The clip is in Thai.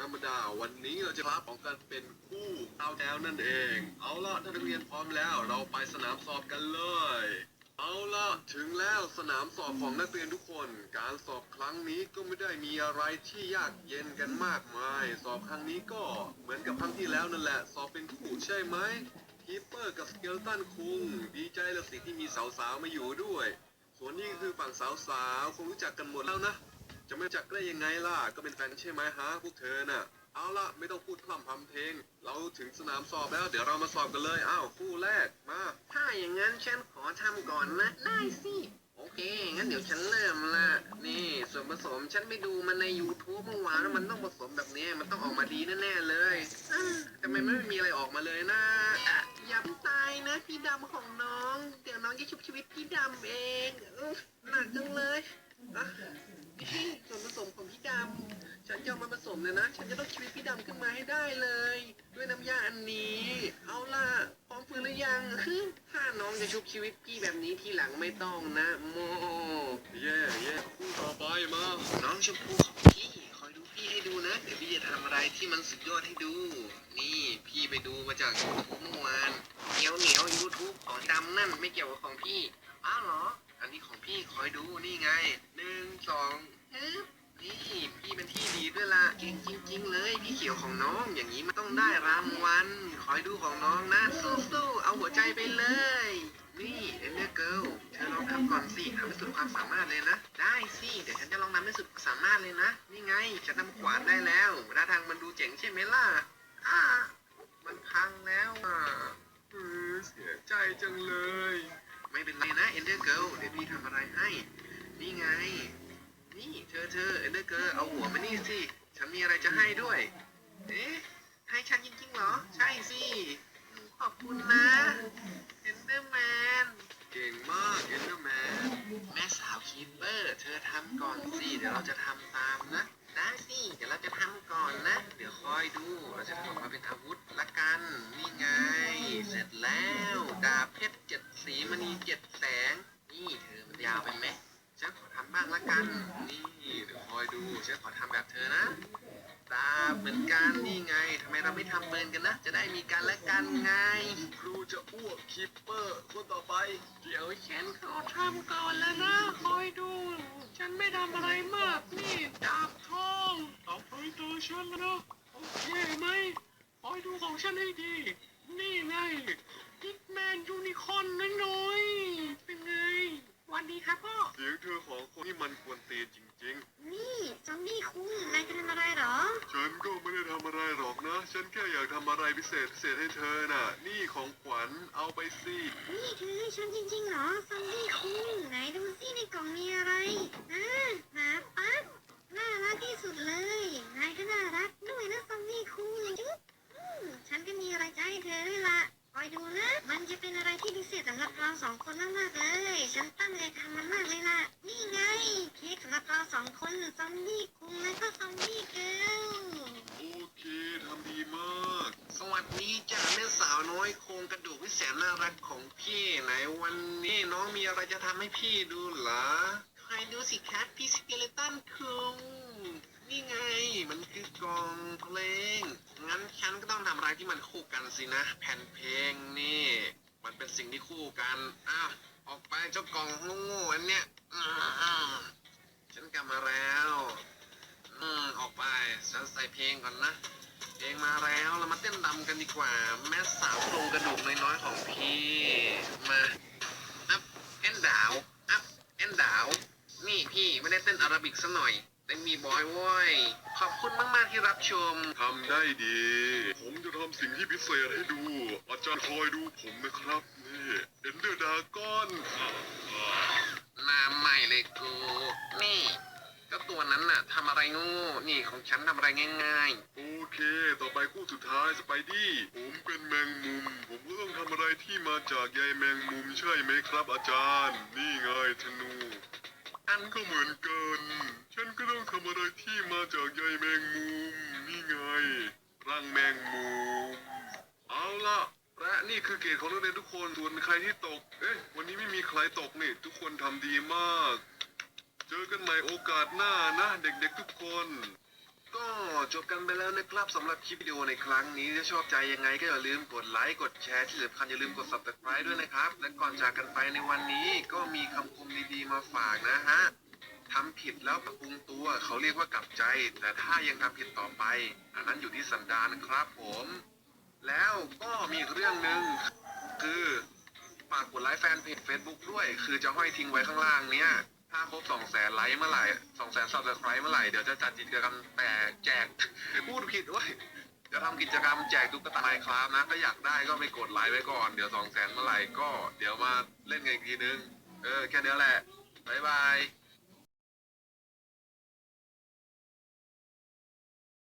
ธรรมดา วันนี้เราจะรับของกันเป็นคู่เอาแถวนั่นเอง เอาละถ้านักเรียนพร้อมแล้ว เราไปสนามสอบกันเลย เอาละถึงแล้วสนามสอบของนักเรียนทุกคน การสอบครั้งนี้ก็ไม่ได้มีอะไรที่ยากเย็นกันมากมาย สอบครั้งนี้ก็เหมือนกับครั้งที่แล้วนั่นแหละ สอบเป็นคู่ใช่ไหมทีปเปอร์กับสเกลตันคุงดีใจแล้วสิที่มีสาวๆมาอยู่ด้วย ส่วนนี้คือฝั่งสาวๆคงรู้จักกันหมดแล้วนะ จะไม่จักได้ยังไงล่ะ ก็เป็นแฟนใช่ไหมฮะพวกเธอน่ะ เอาล่ะ ไม่ต้องพูดพร่ำพำเพลง เราถึงสนามสอบแล้ว เดี๋ยวเรามาสอบกันเลย อ้าว คู่แรก มา ถ้าอย่างนั้นฉันขอทำก่อนนะ ได้สิ โอเค งั้นเดี๋ยวฉันเริ่มละ นี่ส่วนผสมฉันไปดูมันใน YouTube เมื่อวานแล้วมันต้องผสมแบบนี้ มันต้องออกมาดีแน่ๆเลยอ่าแต่มันไม่มีอะไรออกมาเลยนะอะอย่าตายนะ พี่ดำของน้อง เดี๋ยวน้องจะชุบชีวิตพี่ดำเอง ผสมเลยนะ ฉันจะต้องชีวิตพี่ดำขึ้นมาให้ได้เลย ด้วยน้ำยาอันนี้ เอาล่ะพร้อมฟื้นหรือยัง ถ้าน้องจะชุบชีวิตพี่แบบนี้ทีหลังไม่ต้องนะโมเย่เย่คู่ต่อไปมา น้องชมพูของพี่คอยดูพี่ให้ดูนะ เดี๋ยวพี่จะทำอะไรที่มันสุดยอดให้ดู นี่พี่ไปดูมาจากยูทูบเมื่อวานเหนียวเหนียวยูทูบของดำนั่นไม่เกี่ยวกับของพี่ อ้าวเหรอ อันนี้ของพี่คอยดูนี่ไงหนึ่ง ขียวของน้องอย่างนี้มันต้องได้รางวัลคอยดูของน้องนะ สู้ๆเอาหัวใจไปเลย นี่เอเนอร์เกิลเธอลองทำก่อนสิทำให้สุดความสามารถเลยนะ ได้สิเดี๋ยวฉันจะลองทำให้สุดความสามารถเลยนะ นี่ไงฉันทำขวานได้แล้วท่าทางมันดูเจ๋งใช่ไหมล่ะอ่ามันพังแล้วอะเออเสียใจจังเลย ไม่เป็นไรนะเอนเดอร์เกิลเดี๋ยวพี่ทำอะไรให้ นี่ไง นี่เธอเธอเอนเดอร์เกิลเอาหัวมานี่สิ ฉันมีอะไรจะให้ด้วย เอ๊ะให้ฉันจริงๆเหรอ ใช่สิขอบคุณนะเอนเดอร์แมน เก่งมากเอ็นเดอร์แมน แม่สาวคีเปอร์ เธอทำก่อนสิ เดี๋ยวเราจะทำตามนะ ได้สิ เดี๋ยวเราจะทำก่อนนะ เดี๋ยวคอยดู เราจะทำออกมาเป็นอาวุธละกัน นี่ไง เสร็จแล้ว ดาบเพชรเจ็ดสีมณีเจ็ดแสง นี่เธอมันยาวไปไหมฉันขอทำบ้างละกัน นี่ เดี๋ยวคอยดู ฉันขอทำแบบเธอนะ ดาบเหมือนกันนี่ไงทำไมเราไม่ทำเบิร์นกันนะ จะได้มีกันและกันไง ครูจะอ้วกคิปเปอร์คนต่อไป เดี๋ยวฉันขอทำก่อนแล้วนะ คอยดู ฉันไม่ทำอะไรมากนี่ดาบทองต่อไปตัวฉันแล้วนะโอเคไหมคอยดูของฉันให้ดี นี่ไงฮิตแมนยูนิคอร์นน้อยๆเป็นไงหวันดีครับพ่อ เสียงเธอของคนที่มันกวนตีนจริงนี่จอมบี้คุงนายจะทำอะไรเหรอๆ ฉันก็ไม่ได้ทำอะไรหรอกนะ ฉันแค่อยากทำอะไรพิเศษพิเศษให้เธอน่ะ นี่ของขวัญเอาไปสินี่เธอให้ฉันจริงๆเหรอซอมบี้คุงไหนดูสิในกล่องมีอะไรอ่าหมาปั๊บน่ารักที่สุดเลยนายก็น่ารักด้วยนะซอมบี้คุงจุ๊บอืมฉันก็มีอะไรจะให้เธอด้วยละคอยดูนะ มันจะเป็นอะไรที่พิเศษสำหรับเราสองคนมากๆเลย ฉันตั้งใจทำมันมากเลยล่ะ นี่ไงเค้กสำหรับเราสองคนซอมบี้คุงและก็ซอมบี้เกิร์ล โอเคทำดีมาก สวัสดีจ้าแม่สาวน้อยโครงกระดูกวิเศษน่า รักของพี่ไหนวันนี้น้องมีอะไรจะทำให้พี่ดูเหรอใครดูสิครับพี่สเกเลตันคุงนี่ไงมันคือกล่องเพลง งั้นฉันก็ต้องทำอะไรที่มันคู่กันสินะ แผ่นเพลงนี่ มันเป็นสิ่งที่คู่กัน อ้าว ออกไปเจ้ากล่องง่ๆอันเนี้ยอ้าวฉันกลับมาแล้ว อืมออกไป ฉันใส่เพลงก่อนนะ เพลงมาแล้วเรามาเต้นรำกันดีกว่า แม่สาวโครงกระดูกน้อยๆของพี่ มาอัพเอ็นดาวอัพเอ็นดาว นี่พี่ไม่ได้เต้นอาราบิกซะหน่อยเต้นมีบอยเว้ยขอบคุณมากๆที่รับชม ทำได้ดี ผมจะทำสิ่งที่พิเศษให้ดู อาจารย์คอยดูผมนะครับนี่เอ็นเดอร์ดากอนอะอะหน้าใหม่เลยกู นี่ ก็ตัวนั้นน่ะทำอะไรงูนี่ของฉันทำอะไรง่าย โอเค ต่อไปคู่สุดท้ายสไปดี้ผมเป็นแมงมุม ผมก็ต้องทำอะไรที่มาจากใยแมงมุมใช่ไหมครับอาจารย์ นี่ไงธนูอันก็เหมือนกัน ฉันก็ต้องทำอะไรที่มาจากใยแมงมุม นี่ไงรังแมงมุม เอาล่ะ และนี่คือเกรดของนักเรียนทุกคนส่วนใครที่ตก เอ๊ะวันนี้ไม่มีใครตกนี่ ทุกคนทำดีมาก เจอกันใหม่โอกาสหน้านะ เด็กๆทุกคน ก็จบกันไปแล้วนะครับสำหรับคลิปวิดีโอในครั้งนี้ถ้าชอบใจยังไงก็อย่าลืมกดไลค์กดแชร์ที่สำคัญอย่าลืมกด subscribe ด้วยนะครับ และก่อนจากกันไปในวันนี้ก็มีคำคมดีๆมาฝากนะฮะทำผิดแล้วปรับปรุงตัวเขาเรียกว่ากลับใจ แต่ถ้ายังทำผิดต่อไป อันนั้นอยู่ที่สันดานครับผม แล้วก็มีเรื่องหนึ่งคือฝากกดไลค์แฟนเพจ Facebook ด้วย คือจะห้อยทิ้งไว้ข้างล่างเนี้ย ถ้าครบสองแสนไลค์เมื่อไหร่สองแสนซับสไครต์เมื่อไหร่เดี๋ยวจะจัดกิจกรรมแต่แจกพูดผิดด้วยจะทำกิจกรรมแจกตุ๊กตาไมค์ครับนะถ้าอยากได้ก็ไปกดไลค์ไว้ก่อนเดี๋ยวสองแสนเมื่อไหร่ก็เดี๋ยวมาเล่นกันอีกทีนึง เออ แค่นี้แหละ บ๊ายบาย